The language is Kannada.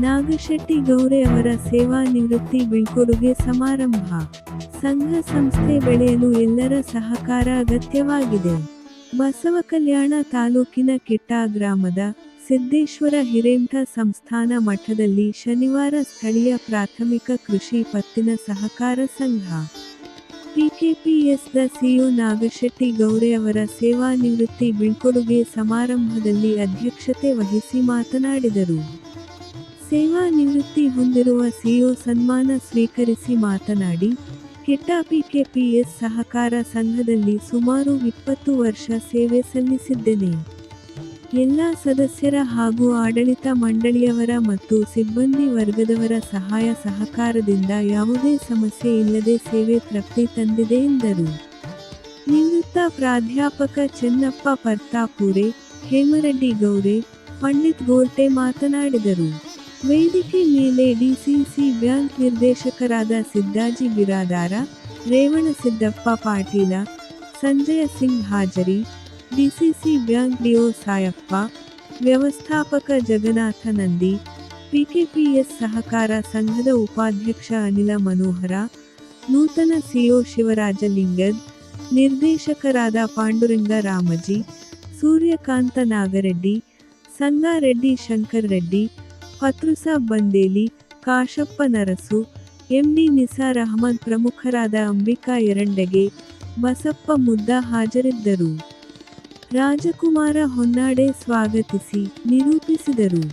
ನಾಗಶೆಟ್ಟಿ ಗೌರೆ ಅವರ ಸೇವಾ ನಿವೃತ್ತಿ ಬೀಳ್ಕೊಡುಗೆ ಸಮಾರಂಭ. ಸಂಘ ಸಂಸ್ಥೆ ಬೆಳೆಯಲು ಎಲ್ಲರ ಸಹಕಾರ ಅಗತ್ಯವಾಗಿದೆ. ಬಸವಕಲ್ಯಾಣ ತಾಲೂಕಿನ ಕಿಟ್ಟಾ ಗ್ರಾಮದ ಸಿದ್ದೇಶ್ವರ ಹಿರೇಮಠ ಸಂಸ್ಥಾನ ಮಠದಲ್ಲಿ ಶನಿವಾರ ಸ್ಥಳೀಯ ಪ್ರಾಥಮಿಕ ಕೃಷಿ ಪತ್ತಿನ ಸಹಕಾರ ಸಂಘ. ಪಿಕೆಪಿಎಸ್ದ ಸಿಒ ನಾಗಶೆಟ್ಟಿ ಗೌರೆ ಅವರ ಸೇವಾ ನಿವೃತ್ತಿ ಬೀಳ್ಕೊಡುಗೆ ಸಮಾರಂಭದಲ್ಲಿ ಅಧ್ಯಕ್ಷತೆ ವಹಿಸಿ ಮಾತನಾಡಿದರು. ಸೇವಾ ನಿವೃತ್ತಿ ಹೊಂದಿರುವ ಸಿಇಒ ಸನ್ಮಾನ ಸ್ವೀಕರಿಸಿ ಮಾತನಾಡಿ ಕೆಟ್ಟಾಪಿ ಕೆಪಿಎಸ್ ಸಹಕಾರ ಸಂಘದಲ್ಲಿ ಸುಮಾರು ಇಪ್ಪತ್ತು ವರ್ಷ ಸೇವೆ ಸಲ್ಲಿಸಿದ್ದೇನೆ. ಎಲ್ಲ ಸದಸ್ಯರ ಹಾಗೂ ಆಡಳಿತ ಮಂಡಳಿಯವರ ಮತ್ತು ಸಿಬ್ಬಂದಿ ವರ್ಗದವರ ಸಹಾಯ ಸಹಕಾರದಿಂದ ಯಾವುದೇ ಸಮಸ್ಯೆ ಇಲ್ಲದೆ ಸೇವೆ ತೃಪ್ತಿ ತಂದಿದೆ ಎಂದರು. ನಿವೃತ್ತ ಪ್ರಾಧ್ಯಾಪಕ ಚೆನ್ನಪ್ಪ ಪರ್ತಾಪುರೆ, ಹೇಮರೆಡ್ಡಿ ಗೌರೆ, ಪಂಡಿತ್ ಗೋರ್ಟೆ ಮಾತನಾಡಿದರು. ವೇದಿಕೆ ಮೇಲೆ ಡಿಸಿಸಿ ಬ್ಯಾಂಕ್ ನಿರ್ದೇಶಕರಾದ Siddaji Biradar Revanasiddappa Patil, Sanjay Singh Hajari, DCC bank DO Sayappa, ವ್ಯವಸ್ಥಾಪಕ ಜಗನ್ನಾಥ ನಂದಿ, ಪಿಕೆಪಿಎಸ್ ಸಹಕಾರ ಸಂಘದ ಉಪಾಧ್ಯಕ್ಷ ಅನಿಲ ಮನೋಹರ, ನೂತನ ಸಿಒ ಶಿವರಾಜ ಲಿಂಗದ್, ನಿರ್ದೇಶಕರಾದ ಪಾಂಡುರಂಗ ರಾಮಜಿ, ಸೂರ್ಯಕಾಂತ ನಾಗರೆಡ್ಡಿ, ಸಂಗಾರೆಡ್ಡಿ ಶಂಕರ್ ರೆಡ್ಡಿ ಪತ್ರುಸ ಬಂದೇಲಿ, ಕಾಶಪ್ಪ ನರಸು ಎಂಡಿ ನಿಸಾರ್ ಅಹಮದ್ ಪ್ರಮುಖರಾದ ಅಂಬಿಕಾ ಎರಂಡಗೆ ಬಸಪ್ಪ ಮುದ್ದ ಹಾಜರಿದ್ದರು. ರಾಜಕುಮಾರ ಹೊನ್ನಾಡೆ ಸ್ವಾಗತಿಸಿ ನಿರೂಪಿಸಿದರು.